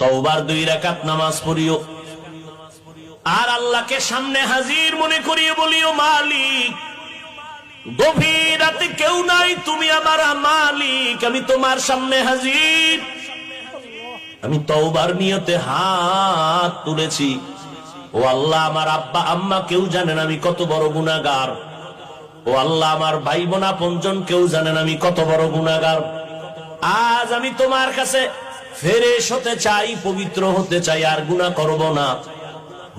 তওবার দুই রাকাত নামাজ পড়িও। আর আল্লাহকে সামনে হাজির মনে করিয়ে বলিও, মালিক, গভীর রাতে কেউ নাই, তুমি আমার মালিক, আমি তোমার সামনে হাজির। আমি তওবার নিয়তে হাত তুলেছি। ও আল্লাহ, আমার আব্বা, আম্মা কেউ জানেন আমি কত বড় গুনাহগার। ও আল্লাহ, আমার ভাই বোনা পঞ্জন কেউ জানেন আমি কত বড় গুনাহগার। আজ আমি তোমার কাছে ফেরেশ হতে চাই, পবিত্র হতে চাই, আর গুনাহ করব না।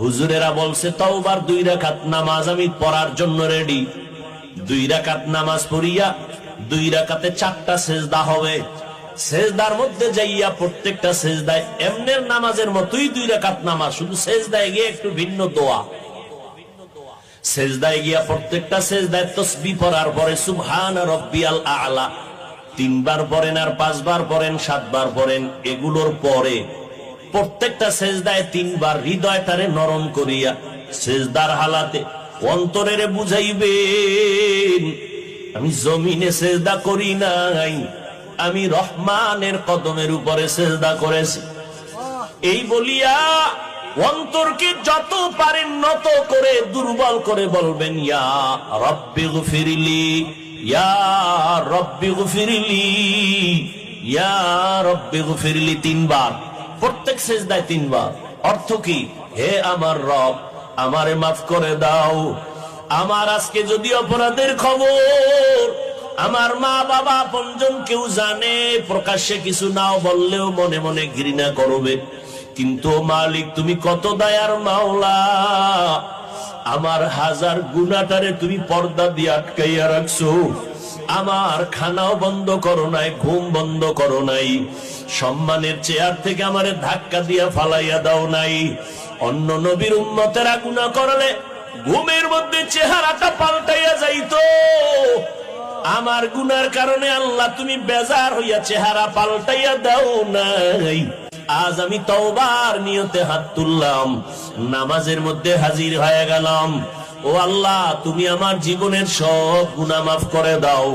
হুজুরেরা বলছে, তওবার দুই রাকাত নামাজ আমি পড়ার জন্য রেডি দুই রাকাত নামাজ পড়িয়া দুই রাকাতে চারটা সেজদা হবে। সেজদার মধ্যে যাইয়া প্রত্যেকটা সেজদায় এমনের নামাজের মতোই দুই রাকাত নামাজ, শুধু সেজদায় গিয়ে একটু ভিন্ন দোয়া। সেজদায় গিয়া প্রত্যেকটা সেজদায় তসবি পড়ার পরে সুবহান রব্বিয়াল আলা। তিনবার পড়েন আর পাঁচবার পড়েন, সাতবার পড়েন, এগুলোর পরে প্রত্যেকটা সেজদায় তিনবার হৃদয়টারে নরম করিয়া সেজদার হালাতে অন্তরের বুঝাইবেন, আমি জমিনে সেজদা করি নাই, আমি রহমানের কদমের উপরে সেজদা করেছি। এই বলিয়া অন্তরকে যত পারেন নত করে দুর্বল করে বলবেন, ইয়া রব্বি গফিরলি তিনবার। প্রত্যেক সেজদায় তিনবার। অর্থ কি? হে আমার রব, আমারে মাফ করে দাও। আমার আজকে যদি অপরাধের খবর, আমার মা বাবা পঞ্জন কেউ জানে, প্রকাশ্যে কিছু নাও বললেও মনে মনে ঘৃণা করবে। কিন্তু মালিক, তুমি কত দয়ার মাওলা। আমার হাজার গুণাটারে তুমি পর্দা দিয়ে আটকাইয়া রাখছো। আমার খানাও বন্ধ করো নাই, ঘুম বন্ধ করো নাই। সম্মানের চেয়ার থেকে আমারে ধাক্কা দিয়া ফালাইয়া দাও নাই। অন্য নবীর উন্মতেরা গুণা করলে ঘুমের মধ্যে চেহারাটা পাল্টাইয়া যাইতো। আমার গুনার কারণে আল্লাহ তুমি বেজার হইয়া চেহারা পাল্টাইয়া দাও নাই। আজ আমি তওবার নিয়তে হাত তুললাম, নামাজের মধ্যে হাজির হয়ে গেলাম। ও আল্লাহ, তুমি আমার জীবনের সব গুণা মাফ করে দাও।